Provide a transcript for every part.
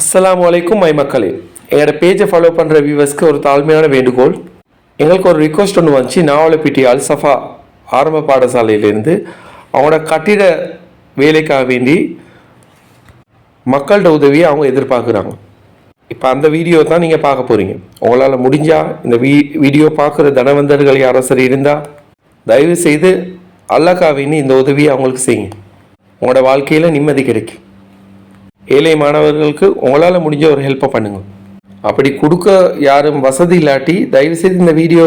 அஸ்ஸலாமு அலைக்கும் மை மக்களே. என்னோட பேஜை ஃபாலோ பண்ணுற வியூவர்ஸ்க்கு ஒரு தாழ்மையான வேண்டுகோள். எங்களுக்கு ஒரு ரிக்வஸ்ட் ஒன்று வந்துச்சு. நாவலப்பிட்டி அல்சஃபா ஆரம்ப பாடசாலையிலேருந்து அவங்களோட கட்டிட வேலைக்காக வேண்டி மக்கள்கிட்ட உதவியை அவங்க எதிர்பார்க்குறாங்க. இப்போ அந்த வீடியோ தான் நீங்கள் பார்க்க போகிறீங்க உங்களால் முடிஞ்சால் இந்த வீ வீடியோ பார்க்குற தனவந்தர்கள் யாரோ சரி இருந்தால் தயவு செய்து அல்லக்காவின்னு வேண்டி இந்த உதவியை அவங்களுக்கு செய்யுங்க. உங்களோட வாழ்க்கையில் நிம்மதி கிடைக்கும். ஏழை மாணவர்களுக்கு உங்களால் முடிஞ்ச ஒரு ஹெல்ப்பை பண்ணுங்க. அப்படி கொடுக்க யாரும் வசதி இல்லாட்டி தயவு செய்து இந்த வீடியோ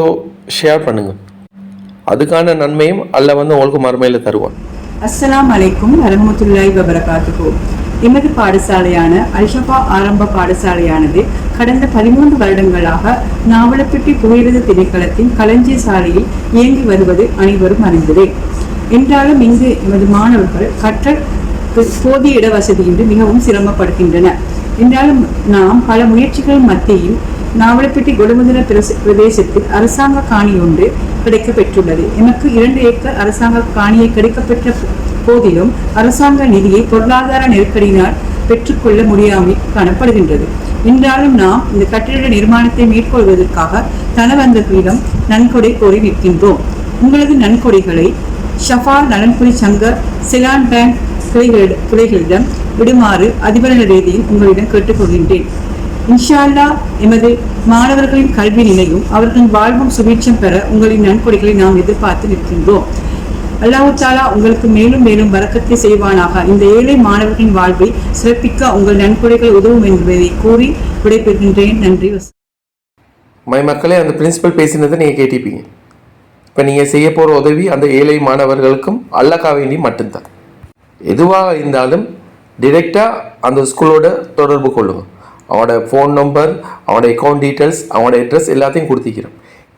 ஷேர் பண்ணுங்க. அதுக்கான நன்மையும் அல்ல வந்து உங்களுக்கு மறுமையில் தருவான் அஸ்லாம் அலைக்கும் வரஹ்மத்துல்லாஹி வபரகாத்துஹு. எமது பாடசாலையான அல்ஷபா ஆரம்ப பாடசாலையானது கடந்த பதிமூன்று வருடங்களாக நாவலப்பட்டி புகையிரத திணைக்களத்தின் களஞ்சிய சாலையில் இயங்கி வருவது அனைவரும் அறிந்ததே. என்றாலும் இங்கு எமது மாணவர்கள் கற்றல் போதிய இட வசதியின்றி மிகவும் சிரமப்படுகின்றன. என்றாலும் நாம் பல முயற்சிகள் மத்தியில் நாவலப்பட்டி கொடுமுதல பிரதேசத்தில் அரசாங்க காணி ஒன்று கிடைக்க பெற்றுள்ளது எனக்கு இரண்டு ஏக்கர் அரசாங்க காணியை கிடைக்கப்பெற்ற போதிலும் அரசாங்க நிதியை பொருளாதார நெருக்கடியினால் பெற்றுக்கொள்ள முடியாமல் காணப்படுகின்றது. என்றாலும் நாம் இந்த கட்டிட நிர்மாணத்தை மேற்கொள்வதற்காக தனவந்தர்களிடம் நன்கொடை கோரி நிற்கின்றோம். உங்களது நன்கொடைகளை ஷஃபால் நலன்புரி சங்க சிலான் பேங்க் கிளைகளிட- கிளைகளிடம் விடுமாறு அதிபரண ரீதியில் உங்களிடம் கேட்டுக்கொள்கின்றேன். இன்ஷா அல்லாஹ் எமது மாணவர்களின் கல்வி நிலையும் அவர்களின் வாழ்வும் சுபீட்சம் பெற உங்களின் நன்கொடைகளை நாம் எதிர்பார்த்து நிற்கின்றோம். அல்லாஹு தாலா உங்களுக்கு மேலும் மேலும் வரக்கத்தை செய்வானாக. இந்த ஏழை மாணவர்களின் வாழ்வை சிறப்பிக்க உங்கள் நன்கொடைகள் உதவும் என்பதை கூறி விடைபெறுகின்றேன். நன்றி வச- மை மக்களே அந்த பிரின்சிபல் பேசினதை நீங்கள் கேட்டிருப்பீங்க. இப்போ நீங்கள் செய்ய போகிற உதவி அந்த ஏழை மாணவர்களுக்கும் அல்லக்கா வேண்டி மட்டும்தான். எதுவாக இருந்தாலும் டிரெக்டாக அந்த ஸ்கூலோட தொடர்பு கொள்ளுவோம் அவனோட ஃபோன் நம்பர் அவனோட அக்கௌண்ட் டீட்டெயில்ஸ் அவனோட அட்ரஸ் எல்லாத்தையும் கொடுத்திக்கிறோம்.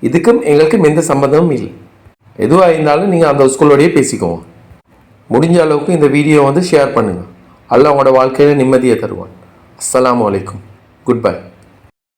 இதுக்கும் எங்களுக்கும் எந்த சம்மந்தமும் இல்லை. எதுவாக இருந்தாலும் நீங்கள் அந்த ஸ்கூலோடையே பேசிக்கோங்க. முடிஞ்ச அளவுக்கு இந்த வீடியோ வந்து ஷேர் பண்ணுங்கள் அல்ல உங்களோட வாழ்க்கையில் நிம்மதியை தருவான். அஸ்ஸலாமு அலைக்கும். Good bye